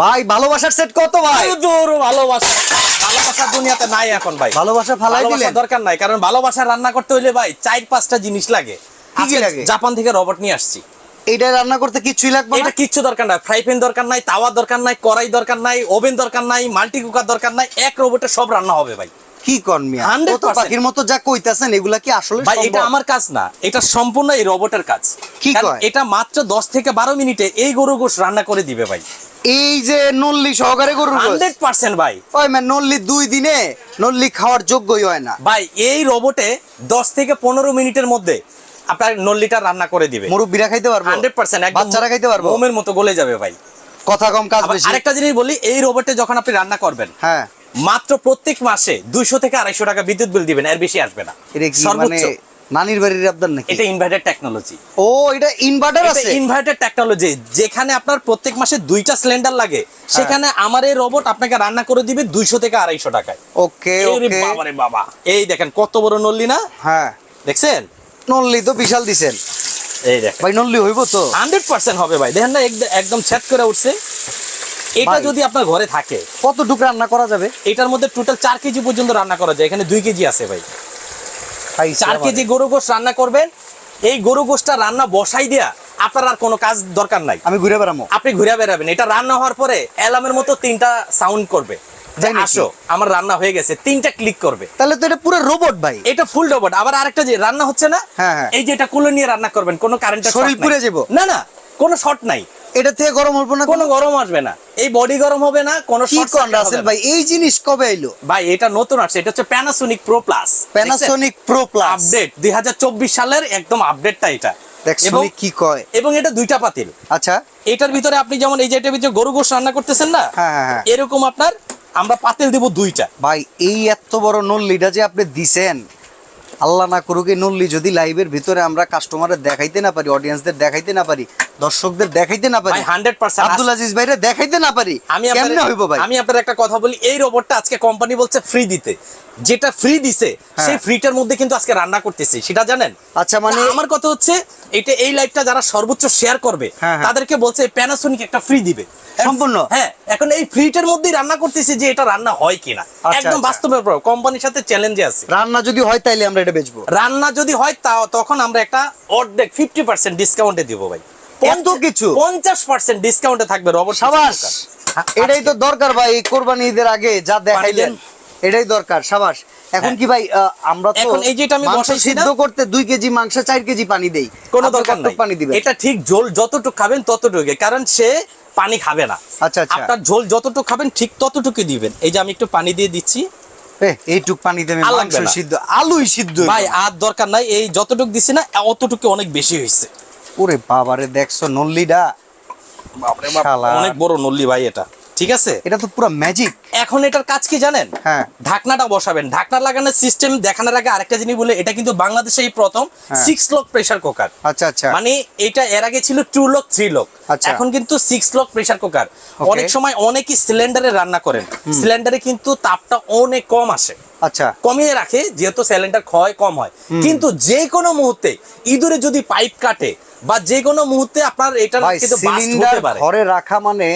ভাই ভালোবাসার সেট কত ভাই? জোর ভালোবাসা। ভালোবাসার দুনিয়াতে নাই এখন ভাই। ভালোবাসা ফালাই দিলে দরকার নাই কারণ ভালোবাসা রান্না করতে হইলে ভাই চার পাঁচটা জিনিস লাগে। লাগে? জাপান থেকে রবট নিয়ে আসছি। এইটা রান্না করতে কিছুই লাগবে না? এটা কিচ্ছু দরকার নাই ফ্রাই প্যান দরকার নাই তাওয়া দরকার নাই কড়াই দরকার নাই ওভেন দরকার নাই মাল্টি কুকার দরকার নাই এক রোবটে সব রান্না হবে ভাই। কি কন মিয়া? 100% কত পাখির মতো যা কইতাছেন এগুলা কি আসলে ভাই এটা আমার কাজ না। এটা সম্পূর্ণ এই রোবটের কাজ। কি? এটা মাত্র 10 থেকে 12 মিনিটে এই গরু গোশ রান্না করে দিবে ভাই। এই যে নল্লি সহকারে গোশত। 100% ভাই। ওই ম্যান নল্লি দুই দিনে নল্লি খাওয়ার যোগ্যই হয় না। ভাই এই রোবটে 10 থেকে 15 মিনিটের মধ্যে আপনার নল্লিটা রান্না করে দিবে। মুরব্বিরা খাইতে পারব? 100% একদম বাচ্চারা খাইতে পারব? মোমের মতো গলে যাবে ভাই। কথা কম কাজ বেশি। আরেকটা জিনিস বলি এই রোবটে যখন আপনি রান্না করবেন হ্যাঁ। মাত্র প্রত্যেক মাসে 200 থেকে 250 টাকা বিদ্যুৎ বিল দিবেন এর বেশি আসবে না। মানে সর্বোচ্চ। নানির বাড়ির আবদার নাকি? এটা ইনভার্টার টেকনোলজি ও এটা ইনভার্টার আছে? ইনভার্টার টেকনোলজি যেখানে আপনার প্রত্যেক মাসে দুইটা সিলিন্ডার লাগে। হ্যাঁ। সেখানে আমার এই রোবট আপনাকে রান্না করে দিবে 200 থেকে 250 টাকায়। ওকে ওকে। বাবা এই দেখেন কত বড় নল্লি না? হ্যাঁ। দেখছেন? নল্লি তো বিশাল দিছেন। এই দেখেন। ভাই নল্লি হইব তো? হান্ড্রেড পার্সেন্ট হবে ভাই। দেখেন না একদম সেট করে উঠছে। এটা যদি আপনার ঘরে থাকে কতটুকু রান্না করা যাবে? এটার মধ্যে টোটাল চার কেজি পর্যন্ত রান্না করা যায়। এখানে দুই কেজি আছে ভাই। চার কেজি গরু গোশ রান্না করবেন। এই গরু গোশটা রান্না বসাই দেয়া আপনার আর কোনো কাজ দরকার নাই। আমি ঘুরে বেড়ামো। আপনি ঘুরে বেড়াবেন। এটা রান্না হওয়ার পরে অ্যালার্মের মতো তিনটা সাউন্ড করবে। আসো আমার রান্না হয়ে গেছে। তিনটা ক্লিক করবে। তাহলে তো এটা পুরো রোবট ভাই। এটা ফুল রোবট আবার আরেকটা যে রান্না হচ্ছে না? হ্যাঁ, হ্যাঁ। এই যে এটা কুলো নিয়ে রান্না করবেন কোনো কারেন্টের শরীর পুড়ে যাব? না না কোনো শর্ট নাই। এটা থেকে গরম হব না কোনো গরম আসবে না। এই বডি গরম হবে না কোনো রাসেল ভাই? এই জিনিস কবে আইলো ভাই এটা নতুন আসছে এটা হচ্ছে Panasonic pro plus Panasonic pro plus update দুই সালের একদম আপডেটটা এটা। কি কয়? এবং এটা দুইটা পাতিল। আচ্ছা। এটার ভিতরে আপনি যেমন এই যে এটার ভিতরে গরু গোশ রান্না করতেছেন না হ্যাঁ হ্যাঁ হ্যাঁ। এরকম আপনার আমরা পাতিল দিব দুইটা। ভাই এই এত বড় নল্লিটা যে আপনি দিছেন আল্লাহ না করুক এই নল্লি যদি লাইভের ভিতরে আমরা কাস্টমারের দেখাইতে না পারি অডিয়েন্সদের দেখাইতে না পারি দর্শকদের দেখাইতে না পারি ভাই হান্ড্রেড পার্সেন্ট আব্দুল আজিজ ভাইরে দেখাইতে না পারি আমি কেমনে হইব ভাই আমি আপনার একটা কথা বলি এই রোবটটা আজকে কোম্পানি বলছে ফ্রি দিতে যেটা ফ্রি দিছে হ্যাঁ। সেই ফ্রিটার মধ্যে কিন্তু আজকে রান্না করতেছি সেটা জানেন আচ্ছা মানে আমার কথা হচ্ছে এটা এই লাইভটা যারা সর্বোচ্চ শেয়ার করবে হ্যাঁ, হ্যাঁ। তাদেরকে বলছে প্যানাসোনিক একটা ফ্রি দিবে সম্পূর্ণ? হ্যাঁ এখন এই ফ্রিটার মধ্যেই রান্না করতেছি যে এটা রান্না হয় কিনা আচ্ছা, একদম আচ্ছা। বাস্তবের কোম্পানির সাথে চ্যালেঞ্জে আছে রান্না যদি হয় তাইলে আমরা এটা বেচবো। রান্না যদি হয় তা তখন আমরা একটা অর্ধেক ফিফটি পার্সেন্ট ডিসকাউন্টে দিব ভাই। এত কিছু? পঞ্চাশ পার্সেন্ট ডিসকাউন্টে থাকবে রবট সাবাস! হ্যাঁ, এটাই তো দরকার ভাই কোরবানি ঈদের আগে যা দেখাইলেন। এটাই দরকার সাবাস। এখন হ্যাঁ। কি ভাই আমরা তো এই যেটা আমি মাংস সিদ্ধ করতে কেজি মাংস চার কেজি পানি দেই। কোনো দরকার নাই। পানি দিবেন? এটা ঠিক ঝোল যতটুকু খাবেন ততটুকু কারণ সে পানি খাবে না। আচ্ছা আচ্ছা। আপনার ঝোল যতটুকু খাবেন ঠিক ততটুকু দিবেন। এই যে আমি একটু পানি দিয়ে দিচ্ছি। এইটুক পানি দেবে মাংস সিদ্ধ আলুই সিদ্ধ ভাই আর দরকার নাই এই যতটুকু দিছি না অতটুকু অনেক বেশি হয়েছে ওরে বাবারে দেখছ নল্লিটা। অনেক বড় নল্লি ভাই এটা। ঠিক আছে? এটা তো পুরো ম্যাজিক এখন এটার কাজ কি জানেন? হ্যাঁ। ঢাকনাটা বসাবেন। ঢাকনা লাগানোর সিস্টেম দেখানোর আগে আরেকটা জিনিস বলে এটা কিন্তু বাংলাদেশে এই প্রথম। সিক্স লক প্রেসার কুকার আচ্ছা আচ্ছা। মানে এটা এর আগে ছিল টু লক থ্রি লক। এখন কিন্তু সিক্স লক প্রেসার কুকার অনেক সময় অনেকই সিলিন্ডারে রান্না করেন। সিলিন্ডারে কিন্তু তাপটা অনেক কম আসে। আচ্ছা। কমিয়ে রাখে যেহেতু সিলিন্ডার ক্ষয় কম হয়। কিন্তু যে কোনো মুহূর্তে ইঁদুরে যদি পাইপ কাটে বা যে কোনো মুহূর্তে আপনার এটা কিন্তু ঘরে রাখা মানে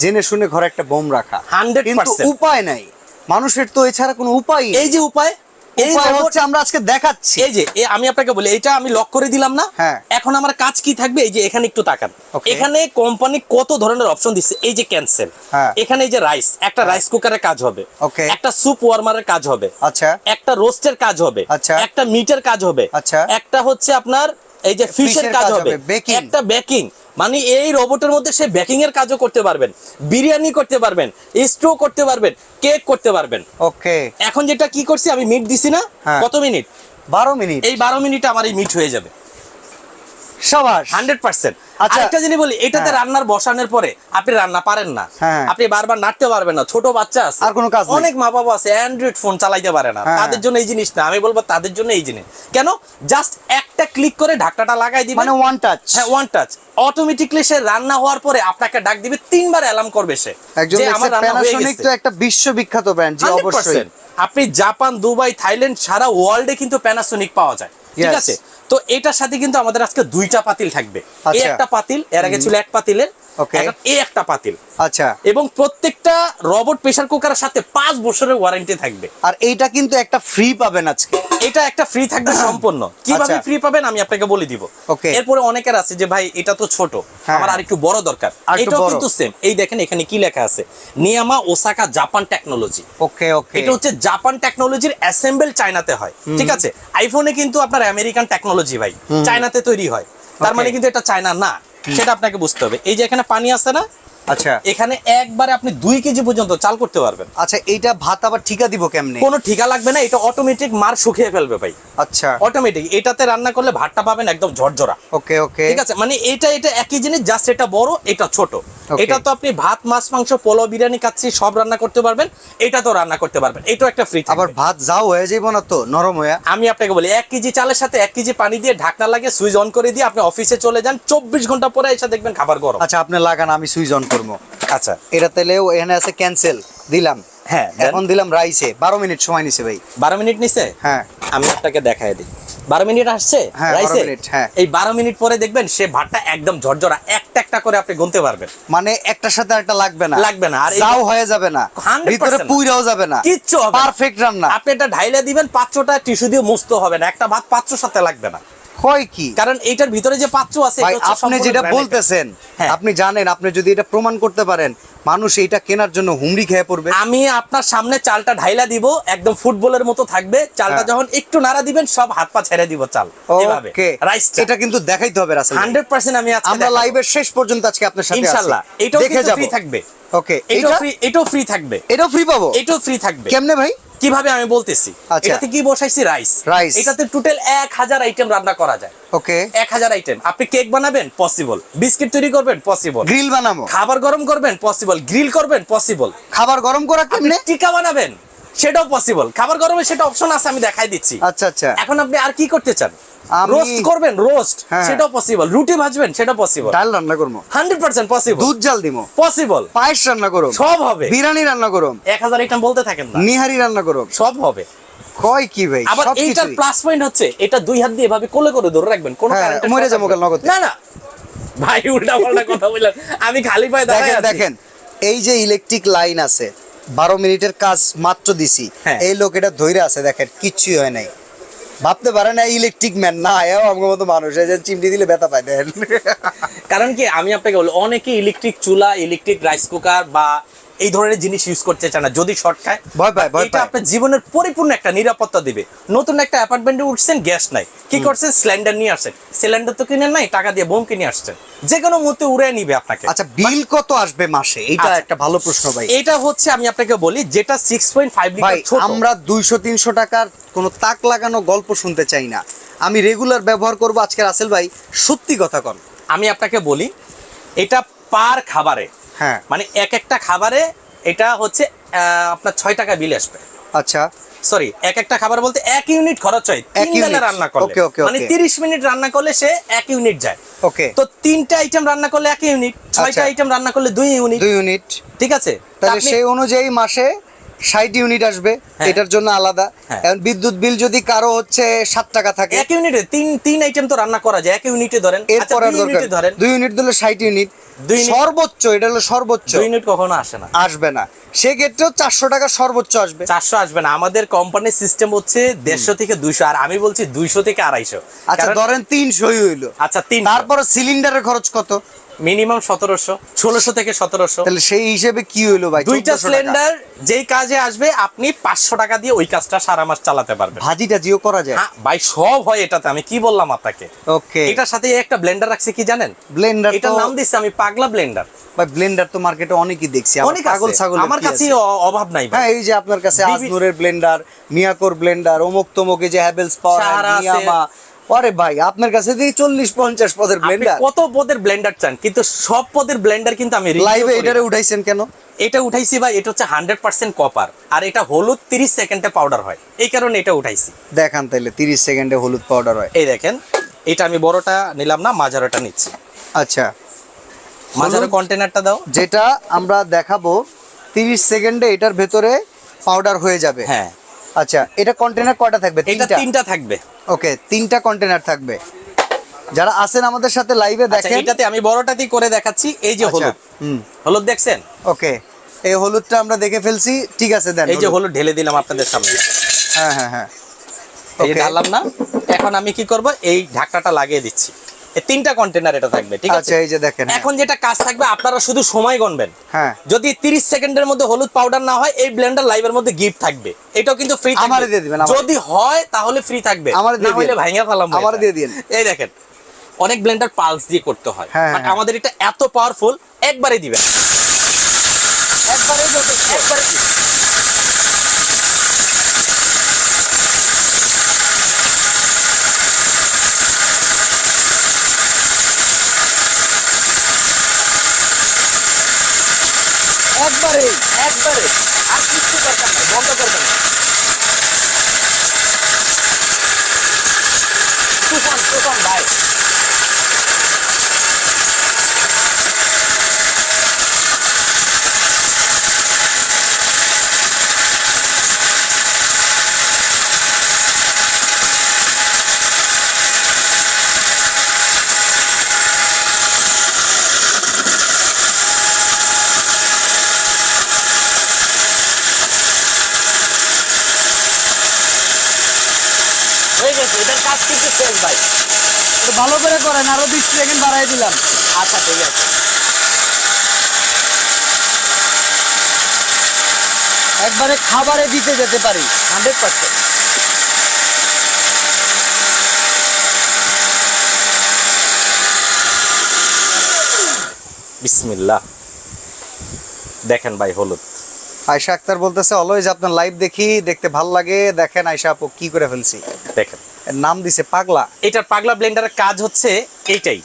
জেনে শুনে ঘরে একটা বোম রাখা। 100% উপায় নাই। মানুষের তো এছাড়া কোনো উপায় এই যে উপায় এই হচ্ছে আমরা আজকে দেখাচ্ছি। এই যে আমি আপনাকে বলি এটা আমি লক করে দিলাম না। হ্যাঁ। এখন আমার কাজ কি থাকবে? এই যে এখানে একটু তাকান। এখানে কোম্পানি কত ধরনের অপশন দিচ্ছে? এই যে ক্যান্সেল হ্যাঁ। এখানে এই যে রাইস একটা রাইস কুকারের কাজ হবে. একটা স্যুপ ওয়ার্মারের কাজ হবে। আচ্ছা। একটা রোস্টের কাজ হবে। আচ্ছা। একটা মিটের কাজ হবে। আচ্ছা। একটা হচ্ছে আপনার এই যে ফিশের কাজ হবে, একটা বেকিং মানে এই রোবটের মধ্যে সে বেকিং এর কাজও করতে পারবেন বিরিয়ানি করতে পারবেন স্টো করতে পারবেন কেক করতে পারবেন। ওকে এখন যেটা কি করছি আমি মিট দিছি না? হ্যাঁ। কত মিনিট? বারো মিনিট। এই বারো মিনিট আমার এই মিট হয়ে যাবে। সবার হান্ড্রেড পার্সেন্ট। আরেকটা জিনিস বলি এটাতে হ্যাঁ। রান্নার বসানোর পরে আপনি রান্না পারেন না। হ্যাঁ। আপনি বারবার নাড়তে পারবেন না ছোট বাচ্চা আছে। আর কোনো কাজ নেই। অনেক মা বাবা আছে অ্যান্ড্রয়েড ফোন চালাইতে পারে না। হ্যাঁ। তাদের জন্য এই জিনিস না আমি বলব তাদের জন্য এই জিনিস। কেন? জাস্ট একটা ক্লিক করে ঢাকনাটা লাগাই দিবেন। মানে ওয়ান টাচ হ্যাঁ ওয়ান টাচ অটোমেটিকলি সে রান্না হওয়ার পরে আপনাকে ডাক দিবে তিনবার অ্যালার্ম করবে সে। একজন আমার রান্না হয়ে প্যানাসোনিক গেছে। তো একটা বিশ্ববিখ্যাত ব্র্যান্ড জি অবশ্যই। আপনি জাপান দুবাই থাইল্যান্ড সারা ওয়ার্ল্ডে কিন্তু প্যানাসোনিক পাওয়া যায়। ঠিক আছে? তো এটার সাথে কিন্তু আমাদের আজকে দুইটা পাতিল থাকবে এই আচ্ছা। একটা পাতিল এর আগে ছিল এক পাতিলের এই একটা পাতিল। আচ্ছা। এবং প্রত্যেকটা রবট প্রেসার কুকারের সাথে পাঁচ বছরের ওয়ারেন্টি থাকবে। আর এইটা কিন্তু একটা ফ্রি পাবেন আজকে। এটা একটা ফ্রি থাকবে সম্পূর্ণ। কীভাবে আচ্ছা। ফ্রি পাবেন আমি আপনাকে বলে দিব। এরপরে অনেকের আছে যে ভাই এটা তো ছোট। হ্যাঁ। আমার আর একটু বড় দরকার। এটাও কিন্তু সেম এই দেখেন এখানে কি লেখা আছে? নিয়ামা Osaka Japan technology okay okay. এটা হচ্ছে জাপান টেকনোলজির অ্যাসেম্বল চায়নাতে হয়। ঠিক আছে? আইফোনে কিন্তু আপনার আমেরিকান টেকনোলজি ভাই। চায়নাতে তৈরি হয়। তার মানে কিন্তু এটা চায়না না। সেটা আপনাকে বুঝতে হবে। এই যে এখানে পানি আছে না আচ্ছা। এখানে একবারে আপনি দুই কেজি পর্যন্ত চাল করতে পারবেন। আচ্ছা এইটা ভাত আবার ঠিকা দিব কেমনে? কোনো ঠিকা লাগবে না এটা অটোমেটিক মার শুকিয়ে ফেলবে ভাই। আচ্ছা। অটোমেটিক এটাতে রান্না করলে ভাতটা পাবেন একদম ঝরঝরা। ওকে ওকে। ঠিক আছে মানে এটা এটা একই জিনিস জাস্ট এটা বড় এটা ছোট। এটা তো আপনি ভাত মাছ মাংস পোলাও বিরিয়ানি কাচ্ছি সব রান্না করতে পারবেন এটা তো রান্না করতে পারবেন। এটাও একটা ফ্রি আবার ভাত যাও হয়ে যাইব না তো নরম হয়ে। আমি আপনাকে বলি এক কেজি চালের সাথে এক কেজি পানি দিয়ে ঢাকনা লাগে সুইচ অন করে দিয়ে আপনি অফিসে চলে যান চব্বিশ ঘণ্টা পরে এসে দেখবেন খাবার গরম। আচ্ছা আপনি লাগান আমি সুইচ অন করব। আচ্ছা এটা তাহলে এখানে আছে ক্যান্সেল দিলাম। হ্যাঁ এখন দিলাম রাইসে। বারো মিনিট সময় নিছে ভাই। বারো মিনিট নিছে? হ্যাঁ। আমি আপনাকে দেখাই দিই। বারো মিনিট আসছে? হ্যাঁ, 12 রাইসে? হ্যাঁ। এই বারো মিনিট পরে দেখবেন সে ভাতটা একদম ঝরঝরা একটা একটা করে আপনি গুনতে পারবেন। মানে একটার সাথে একটা লাগবে না। লাগবে না, আর যাও হয়ে যাবে না। ভিতরে। পুইরাও যাবে না। কিচ্ছু পারফেক্ট রান্না। আপনি এটা ঢাইলে দিবেন পাত্রটা টিস্যু দিয়ে মুছতে হবে না। একটা ভাত পাত্র সাথে লাগবে না। হয় কি? কারণ এইটার ভিতরে যে পাত্র আছে এটা আপনি যেটা বলতেছেন হ্যাঁ। আপনি জানেন আপনি যদি এটা প্রমাণ করতে পারেন মানুষ এইটা কেনার জন্য হুমড়ি খেয়ে পড়বে। আমি আপনার সামনে চালটা ঢাইলা দিব একদম ফুটবলের মতো থাকবে। চালটা হ্যাঁ। যখন একটু নাড়া দিবেন সব হাত পা ছেড়ে দিব চাল এভাবে। রাইস এটা কিন্তু দেখাইতে হবে রাসেল ভাই। হান্ড্রেড পার্সেন্ট আমি আজকে আমরা লাইভের শেষ পর্যন্ত আজকে আপনার সাথে ইনশাল্লাহ। আছি। এটাও দেখে ফ্রি থাকবে। ওকে এটা ফ্রি এটাও ফ্রি থাকবে। এটাও ফ্রি পাবো? এটাও ফ্রি থাকবে। কেমনে ভাই? কীভাবে আমি বলতেছি? আচ্ছা। এটাতে কি বসাইছি? Rice Rice। এটাতে টোটাল এক হাজার আইটেম রান্না করা যায়। ওকে এক হাজার আইটেম আপনি কেক বানাবেন? পসিবল বিস্কিট তৈরি করবেন? পসিবল গ্রিল বানাবো। খাবার গরম করবেন? পসিবল গ্রিল করবেন? পসিবল খাবার গরম করা কেমনে? টিকা বানাবেন? সেটাও পসিবল খাবার গরমে সেটা অপশন আছে আমি দেখাই দিচ্ছি। আচ্ছা আচ্ছা। এখন আপনি আর কি করতে চান? রোস্ট করবেন রোস্ট হ্যাঁ। সেটাও পসিবল রুটি ভাজবেন সেটা পসিবল ডাল রান্না করব। হান্ড্রেড পার্সেন্ট পসিবল দুধ জাল দিমো পসিবল পায়েস রান্না করো সব হবে। বিরিয়ানি রান্না করো এক হাজার আইটেম বলতে থাকেন নিহারি রান্না করো সব হবে। কয় কি ভাই? আবার এইটার প্লাস পয়েন্ট হচ্ছে এটা দুই হাত দিয়ে এভাবে কোলে করে ধরে রাখবেন কোনো হ্যাঁ, মরে যাব কাল নগদে। না না। ভাই উল্টা পাল্টা কথা বললেন। আমি খালি পায়ে দেখেন এই যে ইলেকট্রিক লাইন আছে বারো মিনিটের কাজ মাত্র দিছি। হ্যাঁ। এই লোক এটা ধৈরে আছে দেখেন কিচ্ছুই হয় নাই। ভাবতে পারেন ইলেকট্রিক ম্যান না, এও আমার মতো মানুষ, এই যে চিমটি দিলে ব্যথা পায়, দেন। কারণ কি, আমি আপনাকে বলি অনেকে ইলেকট্রিক চুলা ইলেকট্রিক রাইস কুকার বা এই ধরনের জিনিস ইউজ করতে চায় না যদি শর্ট খায় ভয় পায়, ভয় এটা আপনার জীবনের পরিপূর্ণ একটা নিরাপত্তা দিবে। নতুন একটা অ্যাপার্টমেন্টে উঠছেন গ্যাস নাই। কি করছেন? সিলিন্ডার নিয়ে আসছেন। সিলিন্ডার তো কিনে নাই টাকা দিয়ে বোম কিনে আসছেন। যে কোনো মুহূর্তে উড়ে নিবে আপনাকে। আচ্ছা বিল কত আসবে মাসে? এটা আচ্ছা। একটা ভালো প্রশ্ন ভাই। এটা হচ্ছে আমি আপনাকে বলি যেটা সিক্স পয়েন্ট ফাইভ ভাই লিটার ছোট। আমরা দুইশো তিনশো টাকার কোনো তাক লাগানো গল্প শুনতে চাই না। আমি রেগুলার ব্যবহার করব আজকে রাসেল ভাই সত্যি কথা কন। আমি আপনাকে বলি এটা পার খাবারে। হ্যাঁ। মানে এক একটা খাবারে এটা হচ্ছে আপনার ছয় টাকা বিল আসবে। আচ্ছা। সরি এক একটা খাবার বলতে এক ইউনিট খরচ হয় তিন unit, বেলা রান্না করলে। মানে okay. তিরিশ মিনিট রান্না করলে সে এক ইউনিট যায়। ওকে। তো তিনটা আইটেম রান্না করলে এক ইউনিট ছয়টা আচ্ছা। আইটেম রান্না করলে দুই ইউনিট। দুই ইউনিট। ঠিক আছে? তাহলে সেই অনুযায়ী মাসে ষাট ইউনিট আসবে হ্যাঁ। এটার জন্য আলাদা। হ্যাঁ। এখন বিদ্যুৎ বিল যদি কারও হচ্ছে সাত টাকা থাকে এক ইউনিটে তিন তিন আইটেম তো রান্না করা যায়। এক ইউনিটে ধরেন আচ্ছা, এরপর আর দরকার। ইউনিটে ধরেন। দুই ইউনিট দিলে ষাট ইউনিট সর্বোচ্চ এটা হলো সর্বোচ্চ। দুই ইউনিট কখনো আসে না। আসবে না। সেক্ষেত্রেও চারশো টাকা সর্বোচ্চ আসবে। চারশো আসবে না। আমাদের কোম্পানির সিস্টেম হচ্ছে দেড়শো থেকে দুইশো। আর আমি বলছি দুইশো থেকে আড়াইশো। আচ্ছা ধরেন তিনশোই হইল। আচ্ছা তিন তারপরে সিলিন্ডারের খরচ কত? মিনিমাম সতেরোশো ষোলোশো থেকে সতেরোশো। তাহলে সেই হিসেবে কি হইল ভাই? দুইটা সিলিন্ডার যেই কাজে আসবে আপনি পাঁচশো টাকা দিয়ে ওই কাজটা সারা মাস চালাতে পারবেন। ভাজি টাজিও করা যায়? হ্যাঁ ভাই সব হয় এটাতে আমি কি বললাম আপনাকে? ওকে। এটার সাথে একটা ব্লেন্ডার রাখছে কি জানেন? ব্লেন্ডার এটার নাম দিচ্ছে আমি পাগলা ব্লেন্ডার। ভাই ব্লেন্ডার তো মার্কেটে অনেকই দেখছি অনেক পাগল ছাগল আমার কাছে অভাব নাই ভাই। হ্যাঁ এই যে আপনার কাছে আজনুরের ব্লেন্ডার মিয়াকোর ব্লেন্ডার অমুক তমুক এই যে হ্যাভেলস পাওয়ার মিয়ামা আরে ভাই আপনার কাছে দিয়ে চল্লিশ পঞ্চাশ পদের ব্লেন্ডার কত পদের ব্লেন্ডার চান? কিন্তু সব পদের ব্লেন্ডার কিন্তু আমি লাইভে এটারে উঠাইছেন কেন? এটা উঠাইছি ভাই এটা হচ্ছে হান্ড্রেড পার্সেন্ট কপার আর এটা হলুদ তিরিশ সেকেন্ডে পাউডার হয়। এই কারণে এটা উঠাইছি। দেখান তাইলে তিরিশ সেকেন্ডে হলুদ পাউডার হয়। এই দেখেন এটা আমি বড়টা নিলাম না মাঝারোটা নিচ্ছি। আচ্ছা। মাঝারো হলুদ? কন্টেনারটা দাও। যেটা আমরা দেখাবো তিরিশ সেকেন্ডে এটার ভেতরে পাউডার হয়ে যাবে। হ্যাঁ। আচ্ছা এটা কন্টেনার কয়টা থাকবে? এটা তিনটা থাকবে। ওকে তিনটা কন্টেনার থাকবে। যারা আছেন আমাদের সাথে লাইভে আচ্ছা, দেখেন। এটাতে আমি বড়টাতেই করে দেখাচ্ছি এই যে আচ্ছা, হলুদ। হুম। হলুদ দেখছেন? ওকে এই হলুদটা আমরা দেখে ফেলছি। ঠিক আছে দেন এই যে হলুদ। ঢেলে দিলাম আপনাদের সামনে। হ্যাঁ হ্যাঁ হ্যাঁ। এই ঢাললাম না এখন আমি কি করব? এই ঢাকনাটা লাগিয়ে দিচ্ছি। তিনটা কন্টেনার এটা থাকবে ঠিক আছে আচ্ছা এই যে দেখেন হ্যাঁ। এখন যেটা কাজ থাকবে আপনারা শুধু সময় গণবেন হ্যাঁ যদি 30 সেকেন্ডের মধ্যে হলুদ পাউডার না হয় এই ব্লেন্ডার লাইভের মধ্যে গিফট থাকবে এটাও কিন্তু ফ্রি আমারে দিয়ে দিবেন। যদি হয় তাহলে ফ্রি থাকবে আমারে দিয়ে না হলে দিন। ভাঙা ফেলাম আমারে দিয়ে দিন। এই দেখেন অনেক ব্লেন্ডার পালস দিয়ে করতে হয় হ্যাঁ, হ্যাঁ। আমাদের এটা এত পাওয়ারফুল একবারে দিবেন একবারে যথেষ্ট। একবারে দিবেন। একবারে একবারে আর কিছু দরকার নেই বন্ধ করবেন না তুফান তুফান ভাই হয়ে গেছে এটার কাজ কিন্তু শেষ ভাই। ভালো করে করেন আরও বিশ সেকেন্ড বাড়াই দিলাম। আচ্ছা ঠিক আছে। একবারে খাবারে দিতে যেতে পারি হান্ড্রেড পার্সেন্ট বিসমিল্লাহ। দেখেন ভাই হলুদ। আয়শা আক্তার বলতেছে অলওয়েজ আপনার লাইভ দেখি দেখতে ভালো লাগে। দেখেন আয়শা আপু কি করে ফেলছি? নাম দিছে পাগলা। এটার পাগলা ব্লেন্ডারের কাজ হচ্ছে এইটাই।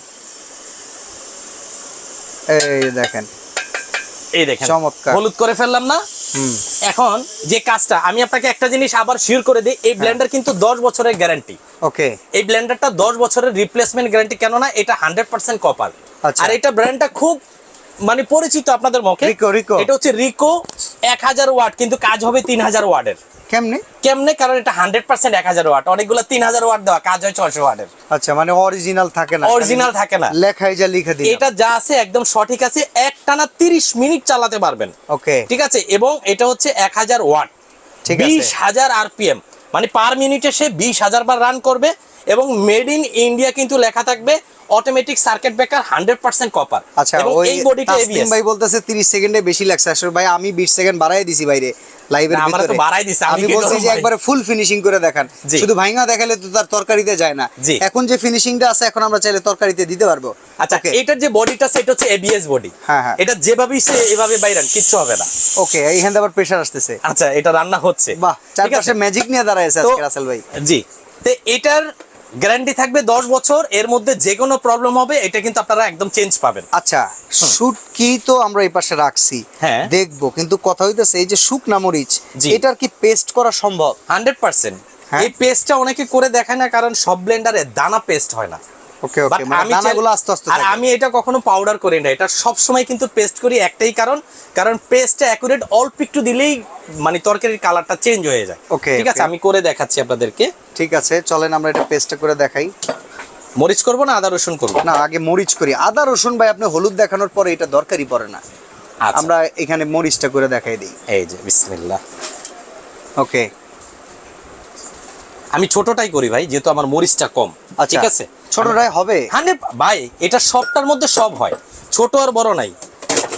এই দেখেন। এই দেখেন। চমৎকার। হলুদ করে ফেললাম না? এখন যে কাজটা আমি আপনাকে একটা জিনিস আবার শিওর করে দিই এই ব্লেন্ডার কিন্তু দশ বছরের গ্যারান্টি ওকে। এই ব্লেন্ডারটা দশ বছরের রিপ্লেসমেন্ট গ্যারান্টি কেন না এটা হান্ড্রেড পার্সেন্ট কপার আচ্ছা। আর এটা ব্র্যান্ডটা খুব মানে পরিচিত আপনাদের মুখে। রিকো, রিকো। এটা হচ্ছে রিকো এক হাজার ওয়াট কিন্তু কাজ হবে তিন হাজার ওয়াটের কেমনে? কেমনে? কারণ এটা হান্ড্রেড পার্সেন্ট এক হাজার ওয়াট। অনেকগুলো তিন হাজার ওয়াট দেওয়া কাজ হয় ছয়শো ওয়াটের। আচ্ছা মানে অরিজিনাল থাকে না। অরিজিনাল থাকে না। লেখাই যা লিখে দিই এটা যা আছে একদম সঠিক আছে। এক টানা তিরিশ মিনিট চালাতে পারবেন। ওকে। ঠিক আছে? এবং এটা হচ্ছে এক হাজার ওয়াট। ঠিক আছে। বিশ হাজার আরপিএম। মানে পার মিনিটে সে বিশ হাজার বার রান করবে এবং মেড ইন ইন্ডিয়া কিন্তু লেখা থাকবে automatic circuit breaker hundred percent copper আচ্ছা ওই এই বডিটা তাসলিম ভাই বলতেছে 30 সেকেন্ডে বেশি লাগছে। আসলে ভাই আমি 20 সেকেন্ড বাড়াই দিছি বাইরে লাইভের না, আমরা তো বাড়াই দিছি, আমি বলছি যে একবারে ফুল ফিনিশিং করে দেখান। শুধু ভাঙা দেখালে তো তার তরকারিতে যায় না। এখন যে ফিনিশিংটা আছে এখন আমরা চাইলে তরকারিতে দিতে পারব। আচ্ছা এটার যে বডিটা সেটা হচ্ছে এবিএস বডি হ্যাঁ, হ্যাঁ। এটা যেভাবেই সে এভাবে বাইরান কিচ্ছু হবে না। ওকে এইখান থেকে আবার প্রেসার আসতেছে। আচ্ছা এটা রান্না হচ্ছে। বাহ চারপাশে ম্যাজিক নিয়ে দাঁড়াইছে তো- আজকে রাসেল ভাই। জি তো এটার গ্যারান্টি থাকবে দশ বছর এর মধ্যে যে কোনো প্রবলেম হবে এটা কিন্তু আপনারা একদম চেঞ্জ পাবেন আচ্ছা শুট কি তো আমরা এই পাশে রাখছি হ্যাঁ। দেখব কিন্তু কথা হইতেছে এই যে শুকনা মরিচ। এটার কি পেস্ট করা সম্ভব হান্ড্রেড পার্সেন্ট হ্যাঁ? এই পেস্টটা অনেকে করে দেখায় না কারণ সব ব্লেন্ডারে দানা পেস্ট হয় না ওকে ওকে মানে দানাগুলো আস্তে আস্তে আর আমি এটা কখনো পাউডার করি না। এটা সব সময় কিন্তু পেস্ট করি একটাই কারণ। কারণ পেস্টটা অ্যাকুরেট অল্প একটু দিলেই মানে তরকারির কালারটা চেঞ্জ হয়ে যায়। Okay, ঠিক আছে? আমি করে দেখাচ্ছি আপনাদেরকে। ঠিক আছে চলেন আমরা এটা পেস্টটা করে দেখাই। মরিচ করব না আদা রসুন করব? না আগে মরিচ করি। আদা রসুন ভাই আপনি হলুদ দেখানোর পরে এটা দরকারই পড়ে না। আমরা আমরা এখানে মরিচটা করে দেখাই দিই। এই যে বিসমিল্লাহ। ওকে আমি ছোটটাই করি ভাই যেহেতু আমার মরিচটা কম। আচ্ছা ঠিক আছে? ছোটটাই হবে? হান্ড্রেড ভাই এটা সবটার মধ্যে সব হয়। ছোট আর বড় নাই।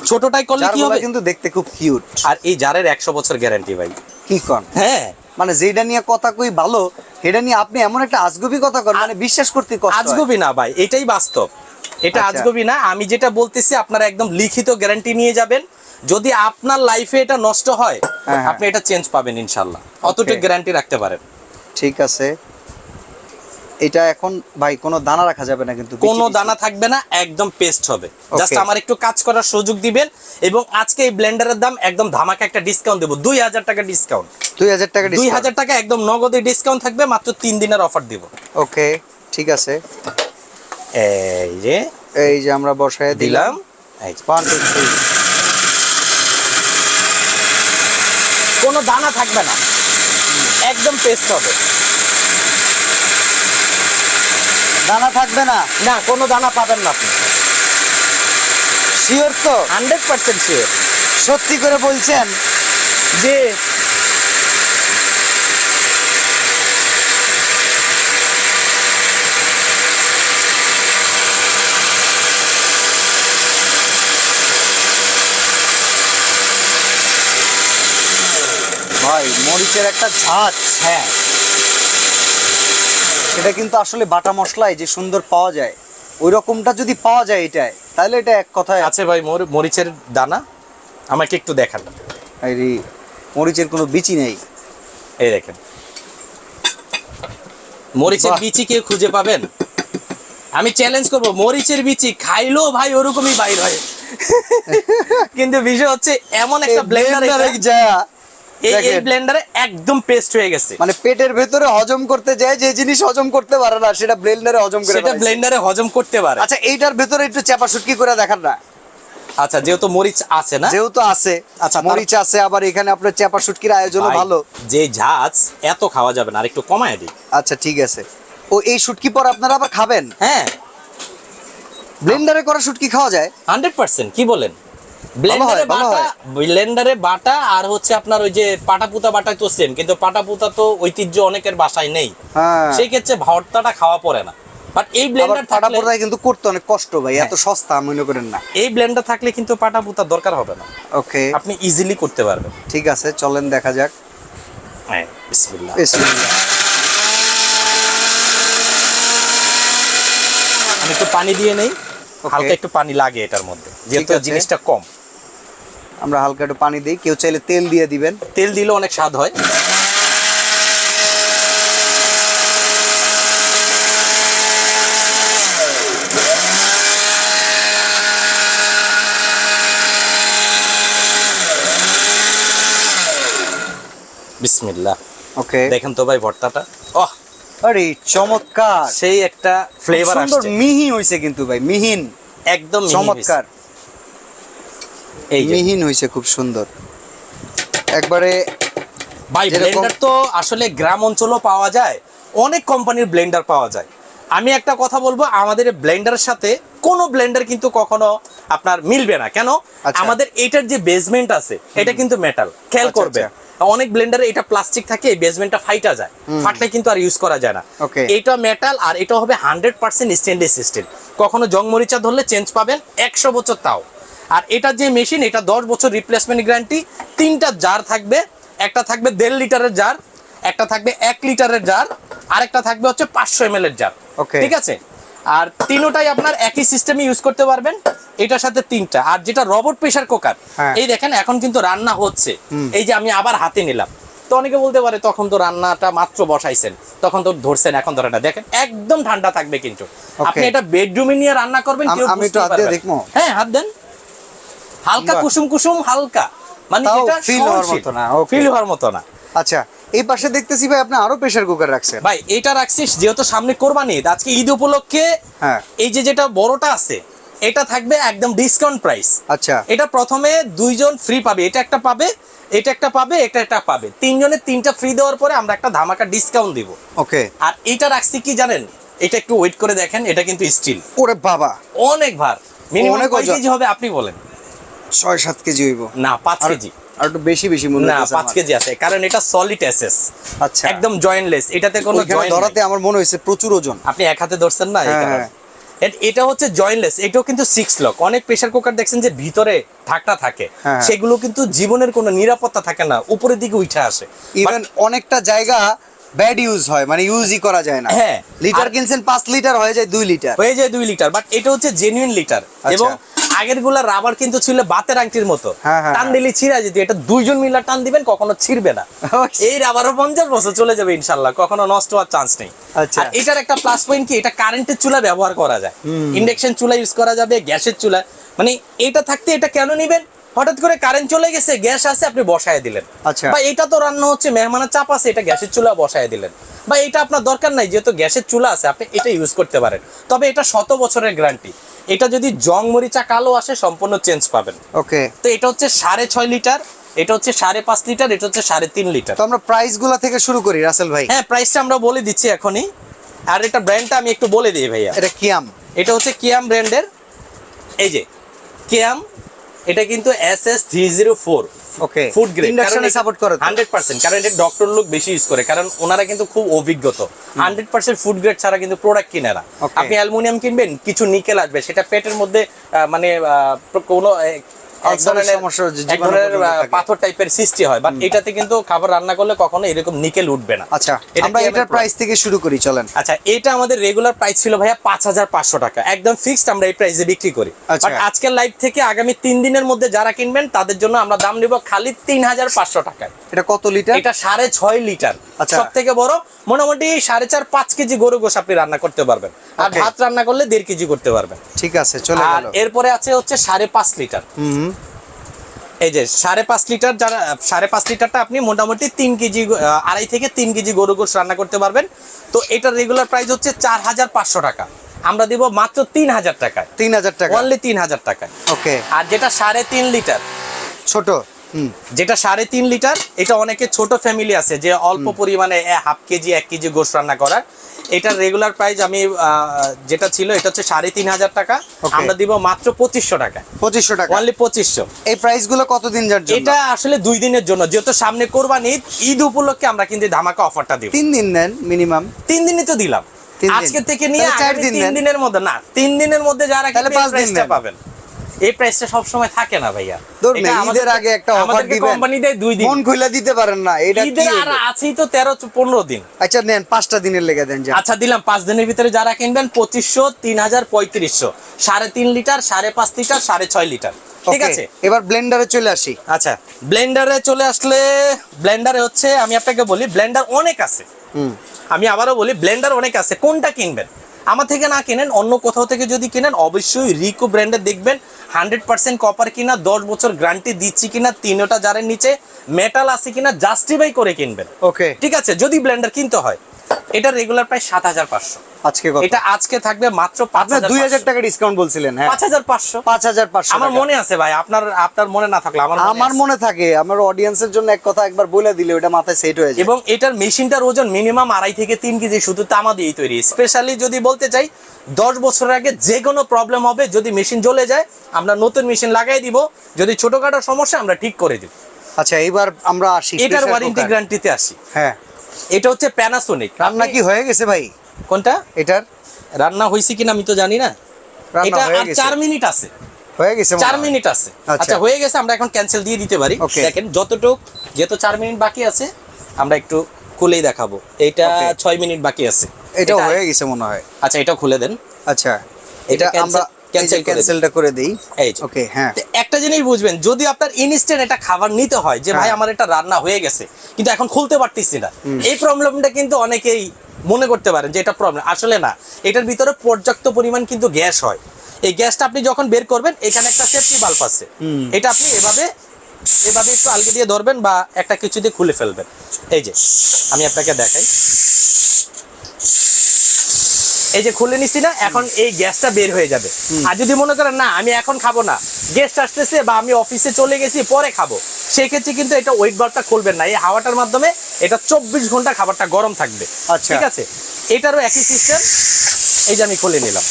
ছোটটাই করলে কি হবে? কিন্তু দেখতে খুব কিউট আর এই জারের একশো বছর গ্যারান্টি ভাই। কি কন? হ্যাঁ। মানে যেটা নিয়ে কথা কই ভালো সেটা নিয়ে আপনি এমন একটা আজগুবি কথা কন মানে বিশ্বাস করতে কষ্ট হয়। আজগবি না ভাই এটাই বাস্তব। এটা আচ্ছা। আজগবি না আমি যেটা বলতেছি আপনারা একদম লিখিত গ্যারান্টি নিয়ে যাবেন। যদি আপনার লাইফে এটা নষ্ট হয় হ্যাঁ, হ্যাঁ। আপনি এটা চেঞ্জ পাবেন ইনশাল্লাহ অতটুকু গ্যারান্টি রাখতে পারেন। ঠিক আছে। এটা এখন ভাই কোনো দানা রাখা যাবে না কিন্তু কোনো। দানা থাকবে না একদম পেস্ট হবে। জাস্ট আমার একটু কাজ করার সুযোগ দিবেন এবং আজকে এই ব্লেন্ডারের দাম একদম ধামাকা একটা ডিসকাউন্ট দেবো। দুই হাজার টাকা ডিসকাউন্ট দুই হাজার টাকা দুই হাজার টাকা একদম নগদে ডিসকাউন্ট থাকবে মাত্র তিন দিনের অফার দিব। ওকে ঠিক আছে। এই যে এই যে আমরা বসায় দিলাম। কোনো দানা থাকবে না। একদম পেস্ট হবে। দানা থাকবে না? না কোনো দানা পাবেন না আপনি। শিওর তো? হান্ড্রেড পার্সেন্ট শিওর সত্যি করে বলছেন? যে ভাই মরিচের একটা ঝাঁজ হ্যাঁ। সেটা কিন্তু আসলে বাটা মশলায় যে সুন্দর পাওয়া যায় ওই রকমটা যদি পাওয়া যায় এটায় তাহলে এটা এক কথায় আছে ভাই মর- মরিচের দানা? আমাকে একটু দেখান। আরে মরিচের কোনো বিচি নেই। এই দেখেন। মরিচের বিচি কেউ খুঁজে পাবেন? আমি চ্যালেঞ্জ করব মরিচের বিচি খাইলেও ভাই ওরকমই বাইর হয়। কিন্তু বিষয় হচ্ছে এমন একটা ব্লেন্ডারে যা এই এই ব্লেন্ডারে একদম পেস্ট হয়ে গেছে। মানে পেটের ভেতরে হজম করতে যায় যে জিনিস হজম করতে পারে না সেটা ব্লেন্ডারে হজম করে সেটা ব্লেন্ডারে হজম করতে পারে। আচ্ছা এইটার ভেতরে একটু চাপা শুটকি করে দেখান না। আচ্ছা যেহেতু মরিচ আছে না? যেহেতু আছে আচ্ছা, মরিচ আছে আবার এখানে আপনার চাপা শুটকির আয়োজনও ভালো। যে ঝাঁজ এত খাওয়া যাবে না আর একটু কমায় দিই। আচ্ছা ঠিক আছে। ও এই শুটকি পর আপনারা আবার খাবেন? হ্যাঁ। ব্লেন্ডারে করা শুটকি খাওয়া যায়? হান্ড্রেড পার্সেন্ট কি বলেন? ব্লেন্ডারে বাটা ব্লেন্ডারে বাটা আর হচ্ছে আপনার ওই যে পাটাপুতা বাটাই তো সেম কিন্তু পাটাপুতা তো ঐতিহ্য অনেকের বাসায় নেই। হ্যাঁ। সেই ক্ষেত্রে ভর্তাটা খাওয়া পড়ে না। বাট এই আবার ব্লেন্ডার ফাটা থাকলে কিন্তু করতে অনেক কষ্ট ভাই হ্যাঁ। এত সস্তা মনে করেন না। এই ব্লেন্ডার থাকলে কিন্তু দরকার হবে না। ওকে আপনি ইজিলি করতে পারবেন। ঠিক আছে চলেন দেখা যাক। হ্যাঁ বিসমিল্লাহ। বিসমিল্লাহ। আমি একটু পানি দিয়ে নেই. হালকা একটু পানি লাগে এটার মধ্যে যেহেতু জিনিসটা কম। আমরা হালকা একটু পানি দিই কেউ চাইলে তেল দিয়ে দিবেন। তেল দিলে অনেক স্বাদ হয়। বিসমিল্লাহ। ওকে দেখেন তো ভাই ভর্তাটা। আরে চমৎকার। সেই একটা ফ্লেভার সুন্দর মিহি হইছে কিন্তু ভাই মিহিন। একদম চমৎকার। এই মিহিন হইছে খুব সুন্দর। একবারে ভাই ব্লেন্ডার তো আসলে গ্রাম অঞ্চলও পাওয়া যায় অনেক কোম্পানির ব্লেন্ডার পাওয়া যায়। আমি একটা কথা বলব আমাদের ব্লেন্ডারের সাথে কোনো ব্লেন্ডার কিন্তু কখনো আপনার মিলবে না। কেন? আচ্ছা। আমাদের এটার যে বেসমেন্ট আছে এটা কিন্তু মেটাল খেয়াল আচ্ছা, করবে অনেক ব্লেন্ডারে এটা প্লাস্টিক থাকে বেসমেন্টটা ফাইটা যায়। ফাটলে কিন্তু আর ইউজ করা যায় না। এটা মেটাল আর এটা হবে হান্ড্রেড পার্সেন্ট স্টেনলেস স্টিল কখনো জং মরিচা ধরলে চেঞ্জ পাবেন একশো বছর তাও। আর এটা যে মেশিন এটা দশ বছর রিপ্লেসমেন্ট গ্যারান্টি তিনটা জার থাকবে একটা থাকবে দেড় লিটারের জার একটা থাকবে এক লিটারের জার আর একটা থাকবে হচ্ছে পাঁচশো এম এর জার. ঠিক আছে? আর তিনোটাই আপনার একই সিস্টেমে ইউজ করতে পারবেন। এটার সাথে তিনটা। আর যেটা রবট প্রেসার কুকার। এই দেখেন এখন কিন্তু রান্না হচ্ছে। এই যে আমি আবার হাতে নিলাম। তো অনেকে বলতে পারে তখন তো রান্নাটা মাত্র বসাইছেন। তখন তো ধরছেন এখন ধরে না। দেখেন একদম ঠান্ডা থাকবে কিন্তু। আপনি এটা বেডরুমে নিয়ে রান্না করবেন কেউ আমি একটু হাত দিয়ে দেখব? হ্যাঁ হাত দেন। হালকা কুসুম কুসুম হালকা। মানে এটা feel হওয়ার মতো না. ফিল হওয়ার মতো না। আচ্ছা এই পাশে দেখতেছি ভাই আপনি আরও প্রেসার কুকার রাখছেন। ভাই এটা রাখছিস যেহেতু সামনে কোরবানি আজকে ঈদ উপলক্ষে হ্যাঁ। এই যে যেটা বড়টা আছে এটা থাকবে একদম ডিসকাউন্ট প্রাইস আচ্ছা। এটা প্রথমে দুইজন ফ্রি পাবে এটা একটা পাবে এটা একটা পাবে এটা একটা পাবে। তিনজনের তিনটা ফ্রি দেওয়ার পরে আমরা একটা ধামাকা ডিসকাউন্ট দিব। ওকে আর এটা রাখছি কি জানেন? এটা একটু ওয়েট করে দেখেন এটা কিন্তু স্টিল ওরে বাবা। অনেক ভার মিনিমাম কয় কেজি হবে আপনি বলেন? ছয় সাত কেজি হইব। না পাঁচ কেজি। আর একটু বেশি বেশি মনে না হচ্ছে পাঁচ কেজি আছে কারণ এটা সলিড এসএস আচ্ছা একদম জয়েন্টলেস এটাতে কোনো জয়েন্ট ধরাতে আমার মনে হয়েছে প্রচুর ওজন আপনি এক হাতে ধরছেন না হ্যাঁ। হ্যাঁ। এট- এটা হচ্ছে জয়েন্টলেস এটাও কিন্তু সিক্স লক অনেক প্রেসার কুকার দেখছেন যে ভিতরে ঢাকটা থাকে হ্যাঁ। সেগুলো কিন্তু জীবনের কোনো নিরাপত্তা থাকে না উপরের দিকে উঠে আসে ইভেন অনেকটা জায়গা ব্যাড ইউজ হয় মানে ইউজই করা যায় না হ্যাঁ। লিটার কিনছেন পাঁচ লিটার হয়ে যায় দুই লিটার হয়ে যায় দুই লিটার বাট এটা হচ্ছে জেনুইন লিটার আচ্ছা। এবং আগেরগুলা রাবার কিন্তু ছিল বাতের আংটির মতো। হ্যাঁ, হ্যাঁ, টান হ্যাঁ। দিলে ছিঁড়া যেত এটা দুইজন মিলা টান দিবেন কখনো ছিড়বে না। এই রাবারও পঞ্চাশ বছর চলে যাবে ইনশাল্লাহ কখনো নষ্ট হওয়ার চান্স নেই। আচ্ছা। এটার একটা প্লাস পয়েন্ট কি এটা কারেন্টের চুলা ব্যবহার করা যায়। ইন্ডাকশন চুলা ইউজ করা যাবে গ্যাসের চুলা। মানে এটা থাকতে এটা কেন নিবেন? হঠাৎ করে কারেন্ট চলে গেছে গ্যাস আছে আপনি বসায় দিলেন। আচ্ছা। বা এটা তো রান্না হচ্ছে মেহমানের চাপ আছে এটা গ্যাসের চুলা বসায় দিলেন। বা এটা আপনার দরকার নাই যেহেতু গ্যাসের চুলা আছে আপনি এটা ইউজ করতে পারেন। তবে এটা শত বছরের গ্যারান্টি এটা যদি জং মরিচা কালো আসে সম্পূর্ণ চেঞ্জ পাবেন। ওকে তো এটা হচ্ছে সাড়ে ছয় লিটার এটা হচ্ছে সাড়ে পাঁচ লিটার এটা হচ্ছে সাড়ে তিন লিটার। তো আমরা প্রাইসগুলা থেকে শুরু করি রাসেল ভাই। হ্যাঁ প্রাইসটা আমরা বলে দিচ্ছি এখনই। আর এটা ব্র্যান্ডটা আমি একটু বলে দিই ভাইয়া। এটা কিয়াম। এটা হচ্ছে কিয়াম ব্র্যান্ডের এই যে কিয়াম এটা কিন্তু S S three zero four okay food grade ইন্ডাকশনে support করে তো? হান্ড্রেড পার্সেন্ট কারণ এটা ডক্টর লোক বেশি ইউজ করে কারণ ওনারা কিন্তু খুব অভিজ্ঞত। হান্ড্রেড পার্সেন্ট ফুড গ্রেড ছাড়া কিন্তু প্রোডাক্ট কিনে না। আপনি অ্যালুমিনিয়াম কিনবেন কিছু নিকেল আসবে সেটা পেটের মধ্যে মানে কোনো পাথর টাইপের সৃষ্টি হয় বাট এটাতে কিন্তু খাবার রান্না করলে কখনো এরকম নিকেল উঠবে না। আচ্ছা আমরা এটার প্রাইস থেকে শুরু করি চলেন। আচ্ছা এটা আমাদের রেগুলার প্রাইস ছিল ভাইয়া পাঁচ হাজার পাঁচশো টাকা। একদম ফিক্সড আমরা এই প্রাইসে বিক্রি করি। আচ্ছা। বাট আজকের লাইভ থেকে আগামী তিন দিনের মধ্যে যারা কিনবেন তাদের জন্য আমরা দাম নিব খালি তিন হাজার পাঁচশো টাকায়। এটা কত লিটার এটা সাড়ে ছয় লিটার আচ্ছা। সব থেকে বড় মোটামুটি সাড়ে চার পাঁচ কেজি গরু গোশ আপনি রান্না করতে পারবেন। আর ভাত রান্না করলে দেড় কেজি করতে পারবেন। ঠিক আছে চলে আর এরপরে আছে হচ্ছে সাড়ে পাঁচ লিটার হুম। এই যে সাড়ে পাঁচ লিটার যারা সাড়ে পাঁচ লিটারটা আপনি মোটামুটি তিন কেজি আড়াই থেকে তিন কেজি গরু গোশ রান্না করতে পারবেন। তো এটার রেগুলার প্রাইস হচ্ছে চার হাজার পাঁচশো টাকা। আমরা দিব মাত্র তিন হাজার টাকায়। তিন হাজার টাকা। অনলি তিন হাজার টাকায়। ওকে আর যেটা সাড়ে তিন লিটার ছোট হুম। যেটা সাড়ে তিন লিটার এটা অনেকে ছোট ফ্যামিলি আছে যে অল্প পরিমাণে হাফ কেজি এক কেজি গোশ রান্না করার। এটার রেগুলার প্রাইস আমি যেটা ছিল এটা হচ্ছে সাড়ে তিন হাজার টাকা। আমরা দিব মাত্র পঁচিশশো টাকা। পঁচিশশো টাকা। অনলি পঁচিশশো। এই প্রাইসগুলো কতদিন এটা আসলে দুই দিনের জন্য। যেহেতু সামনে কোরবান ঈদ ঈদ উপলক্ষে আমরা কিন্তু ধামাকা অফারটা দিব। তিন দিন নেন মিনিমাম তিন দিনই তো দিলাম। আজকে থেকে নিয়ে চার দিন তিন দিনের মধ্যে না তিন দিনের মধ্যে যারা পাবেন। এই প্রাইসটা সব সময় থাকে না ভাইয়া। আমাদেরকে- আগে একটা অফার দিবেন কোম্পানি দেয় দুই দিন। মন খুলে দিতে পারেন না এটা কি ঈদের আর আছেই তো তেরো পনেরো দিন। আচ্ছা নেন পাঁচটা দিনের লেগে দেন যা আচ্ছা দিলাম পাঁচ দিনের ভিতরে যারা কিনবেন পঁচিশশো তিন হাজার পঁয়ত্রিশশো। সাড়ে তিন লিটার সাড়ে পাঁচ লিটার সাড়ে ছয় লিটার। ঠিক আছে? এবার ব্লেন্ডারে চলে আসি। আচ্ছা ব্লেন্ডারে চলে আসলে ব্লেন্ডারে হচ্ছে আমি আপনাকে বলি ব্লেন্ডার অনেক আছে। হুম। আমি আবারও বলি ব্লেন্ডার অনেক আছে। কোনটা কিনবেন? আমার থেকে না কেনেন অন্য কোথাও থেকে যদি কেনেন অবশ্যই রিকো ব্র্যান্ডে দেখবেন। হান্ড্রেড পার্সেন্ট কপার কিনা দশ বছর গ্যারান্টি দিচ্ছি কিনা তিনটা জারের নিচে মেটাল আছে কিনা জাস্টিফাই করে কিনবেন। ওকে ঠিক আছে? যদি ব্লেন্ডার কিনতে হয়। এটা রেগুলার প্রায় সাত হাজার পাঁচশো। আজকে এটা আজকে থাকবে মাত্র পাঁচ আপনার দুই হাজার টাকা ডিসকাউন্ট বলছিলেন হ্যাঁ। পাঁচ হাজার পাঁচশো। পাঁচ হাজার পাঁচশো আমার মনে আছে ভাই আপনার আপনার মনে না থাকলে আমার মনে আমার মনে থাকে আমার অডিয়েন্সের জন্য এক কথা একবার বলে দিলে ওটা মাথায় সেট হয়ে যায়। এবং এটার মেশিনটার ওজন মিনিমাম আড়াই থেকে তিন কেজি শুধু তামা দিয়েই তৈরি। স্পেশালি যদি বলতে চাই দশ বছরের আগে যে কোনো প্রবলেম হবে যদি মেশিন জ্বলে যায় আমরা নতুন মেশিন লাগাই দিব। যদি ছোটখাটো সমস্যা আমরা ঠিক করে দিব। আচ্ছা এবার আমরা আসি এটার ওয়ারেন্টি গ্যারান্টিতে আসি। হ্যাঁ। এটা হচ্ছে প্যানাসোনিক রান্না কি হয়ে গেছে ভাই? কোনটা? এটার? রান্না হয়েছে কিনা আমি তো জানি না। এটা আর গেছে। চার মিনিট আছে। হয়ে গেছে মনে চার মিনিট আছে। আচ্ছা। আচ্ছা হয়ে গেছে আমরা এখন ক্যান্সেল দিয়ে দিতে পারি. দেখেন যতটুক যেহেতু চার মিনিট বাকি আছে আমরা একটু খুলেই দেখাবো। Okay. ছয় মিনিট বাকি আছে। এটা এটা- হয়ে গেছে মনে হয়। আচ্ছা এটা খুলে দেন। আচ্ছা। এটা এটা আমরা দিই। ক্যান্সেলটা করে দেই। এই ওকে হ্যাঁ। একটা জিনিস বুঝবেন যদি আপনার ইনস্ট্যান্ট এটা খাবার নিতে হয় যে ভাই হ্যাঁ। আমার এটা রান্না হয়ে গেছে কিন্তু এখন খুলতে পারতেছি না। এই প্রবলেমটা কিন্তু অনেকেই মনে করতে পারেন যে এটা প্রবলেম আসলে না এটার ভিতরে পর্যাপ্ত পরিমাণ কিন্তু গ্যাস হয়। এই গ্যাসটা আপনি যখন বের করবেন এখানে একটা সেফটি বাল্ব আছে। এটা আপনি এভাবে এভাবে একটু আলগে দিয়ে ধরবেন বা একটা কিছু দিয়ে খুলে ফেলবেন। এই যে আমি আপনাকে দেখাই। এই যে খুলে নিচ্ছি না এখন এই গ্যাসটা বের হয়ে যাবে। আর যদি মনে করেন না আমি এখন খাব না গেস্ট আসতেছে বা আমি অফিসে চলে গেছি পরে খাব সেক্ষেত্রে কিন্তু এটা ওয়েট বাল্বটা খুলবেন না। এই হাওয়াটার মাধ্যমে এটা চব্বিশ ঘণ্টা খাবারটা গরম থাকবে। আচ্ছা। ঠিক আছে? এটারও একই সিস্টেম এই যে আমি খুলে নিলাম।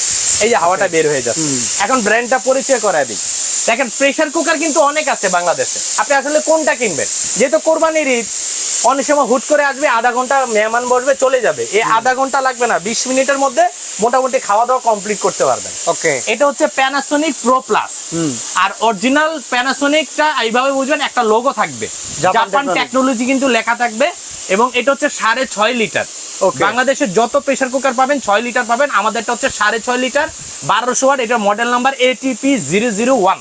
এই যে হাওয়াটা বের হয়ে যাচ্ছে। এখন ব্র্যান্ডটা পরিচয় করায় দিই। দেখেন প্রেসার কুকার কিন্তু অনেক আছে বাংলাদেশে। আপনি আসলে কোনটা কিনবেন? যেহেতু কোরবানির ঈদ অনেক সময় হুট করে আসবে আধা ঘণ্টা মেহমান বসবে চলে যাবে। এই আধা ঘণ্টা লাগবে না বিশ মিনিটের মধ্যে মোটামুটি খাওয়া দাওয়া কমপ্লিট করতে পারবেন। ওকে এটা হচ্ছে প্যানাসোনিক প্রো প্লাস আর অরিজিনাল প্যানাসোনিকটা এইভাবে বুঝবেন একটা লোগো থাকবে। জাপান টেকনোলজি কিন্তু লেখা থাকবে এবং এটা হচ্ছে সাড়ে ছয় লিটার. বাংলাদেশে যত প্রেসার কুকার পাবেন ছয় লিটার পাবেন আমাদেরটা হচ্ছে সাড়ে ছয় লিটার। বারোশো ওয়াট এটা model number ATP zero zero one.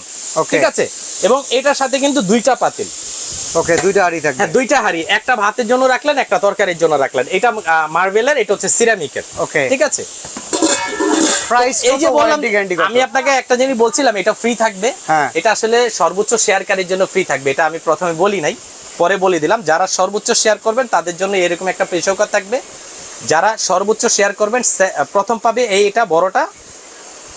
ঠিক আছে? এবং এটার সাথে কিন্তু দুইটা পাতিল। ওকে দুইটা হাড়ি থাকবে। হ্যাঁ দুইটা হাড়ি। একটা ভাতের জন্য রাখলেন একটা তরকারির জন্য রাখলেন। এটা মার্বেলের এটা হচ্ছে সিরামিকের। Okay. ঠিক আছে? প্রাইস এই যে বললাম আমি আপনাকে একটা জিনিস বলছিলাম এটা ফ্রি থাকবে। হ্যাঁ। এটা আসলে সর্বোচ্চ শেয়ারকারীর জন্য ফ্রি থাকবে। এটা আমি প্রথমে বলি নাই পরে বলে দিলাম। যারা সর্বোচ্চ শেয়ার করবেন তাদের জন্য এরকম একটা প্রেসকার থাকবে। যারা সর্বোচ্চ শেয়ার করবেন প্রথম পাবে এই এটা বড়টা।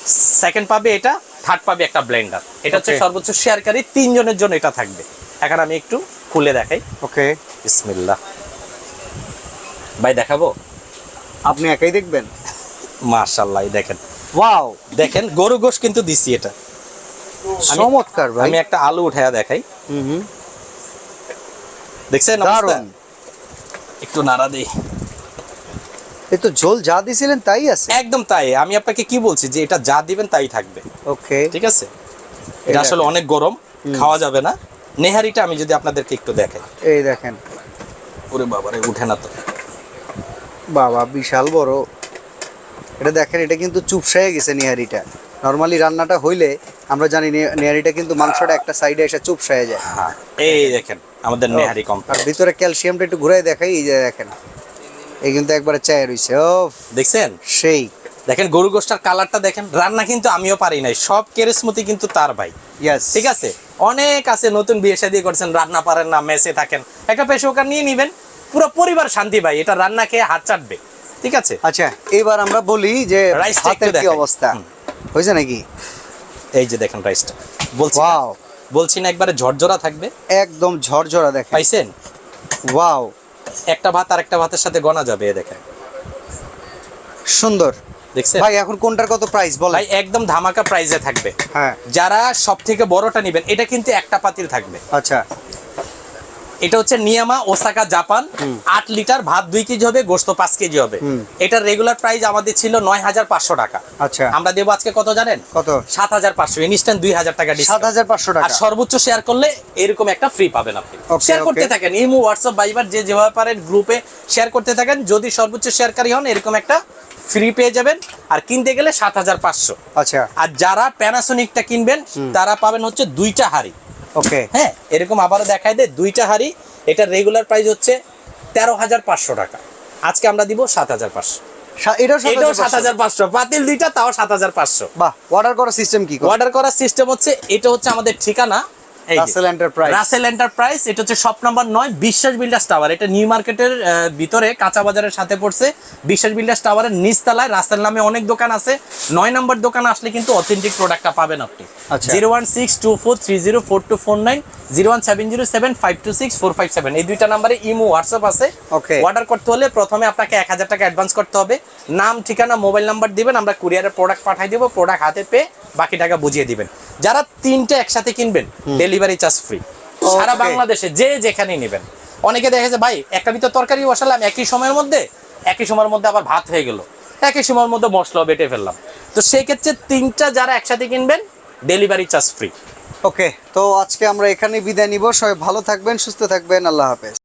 সেকেন্ড পাবে এটা থার্ড পাবে একটা ব্লেন্ডার এটা হচ্ছে সর্বোচ্চ শেয়ারকারী তিনজনের জন্য এটা থাকবে। এখন আমি একটু খুলে দেখাই। ওকে বিসমিল্লাহ। ভাই দেখাবো? আপনি একাই দেখবেন? মাশাল্লাহ এই দেখেন। ওয়াও দেখেন গরু গোশ কিন্তু দিছি এটা। চমৎকার ভাই। আমি একটা আলু উঠায়া দেখাই। হুম হুম। দেখছেন? একটু নাড়া দেই। তো ঝোল যা দিছিলেন তাই আছে? একদম তাই। আমি আপনাকে কি বলছি যে এটা যা দিবেন তাই থাকবে। ওকে। ঠিক আছে? এটা আসলে অনেক গরম খাওয়া যাবে না। নেহারিটা আমি যদি আপনাদেরকে একটু দেখাই। এই দেখেন। ওরে বাবারে উঠে না তো। বাবা বিশাল বড়। এটা দেখেন এটা কিন্তু চুপসায় গেছে নিহারিটা। নর্মালি রান্নাটা হইলে আমরা জানি নিহারিটা কিন্তু মাংসটা একটা সাইডে এসে চুপসায় যায়। হ্যাঁ এই দেখেন আমাদের নেহারি আর ভিতরে ক্যালসিয়ামটা একটু ঘুরাই দেখাই এই যে দেখেন। এই কিন্তু একবারে চায় রইছে ও দেখছেন? সেই। দেখেন গরু গোষ্ঠার কালারটা দেখেন রান্না কিন্তু আমিও পারি নাই। সব কেরেসমতি কিন্তু তার ভাই। ইয়াস ঠিক আছে? অনেক আছে নতুন বিয়ে শাদী করছেন রান্না পারেন না মেসে থাকেন। একটা পেশোকার নিয়ে নিবেন পুরো পরিবার শান্তি ভাই এটা রান্না খেয়ে হাত চাটবে। ঠিক আছে? আচ্ছা এবার আমরা বলি যে কি অবস্থা। হয়েছে নাকি? এই যে দেখেন রাইসটা বলছি? ওয়াও বলছি না একবারে ঝরঝরা থাকবে? একদম ঝরঝরা দেখেন। পাইছেন? ওয়াও একটা ভাত আর একটা ভাতের সাথে গনা যাবে এ দেখেন। সুন্দর। দেখছেন? ভাই এখন কোনটার কত প্রাইস বলেন। ভাই একদম ধামাকা প্রাইজে থাকবে। হ্যাঁ। যারা সব থেকে বড়টা নিবেন এটা কিন্তু একটা পাতিল থাকবে। আচ্ছা। এটা হচ্ছে নিয়ামা ওসাকা জাপান। আট লিটার ভাত দুই কেজি হবে গোস্ত পাঁচ কেজি হবে। এটার রেগুলার প্রাইস আমাদের ছিল নয় হাজার পাঁচশো টাকা। আচ্ছা। আমরা দেবো আজকে কত জানেন? কত? সাত হাজার পাঁচশো। ইনস্ট্যান্ট দুই হাজার টাকা সাত হাজার পাঁচশো টাকা। সর্বোচ্চ শেয়ার করলে এরকম একটা ফ্রি পাবেন আপনি। শেয়ার করতে থাকেন। ইমো হোয়াটসঅ্যাপ বাইবার যে যেভাবে পারেন গ্রুপে শেয়ার করতে থাকেন। যদি সর্বোচ্চ শেয়ারকারী হন এরকম একটা ফ্রি পেয়ে যাবেন। আর কিনতে গেলে সাত হাজার পাঁচশো। আচ্ছা। আর যারা প্যানাসোনিকটা কিনবেন তারা পাবেন হচ্ছে দুইটা হাড়ি। ওকে। হ্যাঁ এরকম আবারও দেখায় দে দুইটা হাড়ি এটা রেগুলার প্রাইস হচ্ছে তেরো হাজার পাঁচশো টাকা। আজকে আমরা দিব সাত হাজার পাঁচশো। এটাও সাত হাজার পাঁচশো। বাতিল দুইটা তাও সাত হাজার পাঁচশো। বাহ অর্ডার করার সিস্টেম কি অর্ডার করার সিস্টেম হচ্ছে এটা হচ্ছে আমাদের ঠিকানা। রাসেল এন্টারপ্রাইজ রাসেল এন্টারপ্রাইজ এটা হচ্ছে শপ নাম্বার নয় বিশ্বাস বিল্ডার্স টাওয়ার এটা নিউ মার্কেটের ভিতরে কাঁচা বাজারের সাথে পড়ছে। বিশ্বাস বিল্ডার্স টাওয়ারের নিচতলায় রাসেল নামে অনেক দোকান আছে। নয় নম্বর দোকান আসলে কিন্তু অথেন্টিক প্রোডাক্টটা পাবেন আপনি। আচ্ছা। এই দুইটা নাম্বারে ইমো হোয়াটসঅ্যাপ আছে। ওকে অর্ডার করতে হলে প্রথমে আপনাকে এক হাজার টাকা অ্যাডভান্স করতে হবে। নাম ঠিকানা মোবাইল নাম্বার দিবেন। আমরা কুরিয়ারের প্রোডাক্ট পাঠাই দেবো। প্রোডাক্ট হাতে পেয়ে বাকি টাকা বুঝিয়ে দিবেন। যারা তিনটে একসাথে কিনবেন ডেলিভারি চার্জ ফ্রি। সারা বাংলাদেশে যে যেখানেই নেবেন। অনেকে দেখে যে ভাই একটা ভিতর তরকারি বসালাম একই সময়ের মধ্যে? একই সময়ের মধ্যে আবার ভাত হয়ে গেল। একই সময়ের মধ্যে মশলা বেটে ফেললাম। তো সেক্ষেত্রে তিনটা যারা একসাথে কিনবেন ডেলিভারি চার্জ ফ্রি। ওকে তো আজকে আমরা এখানে বিদায় নিব। সবাই ভালো থাকবেন সুস্থ থাকবেন। আল্লাহ হাফেজ।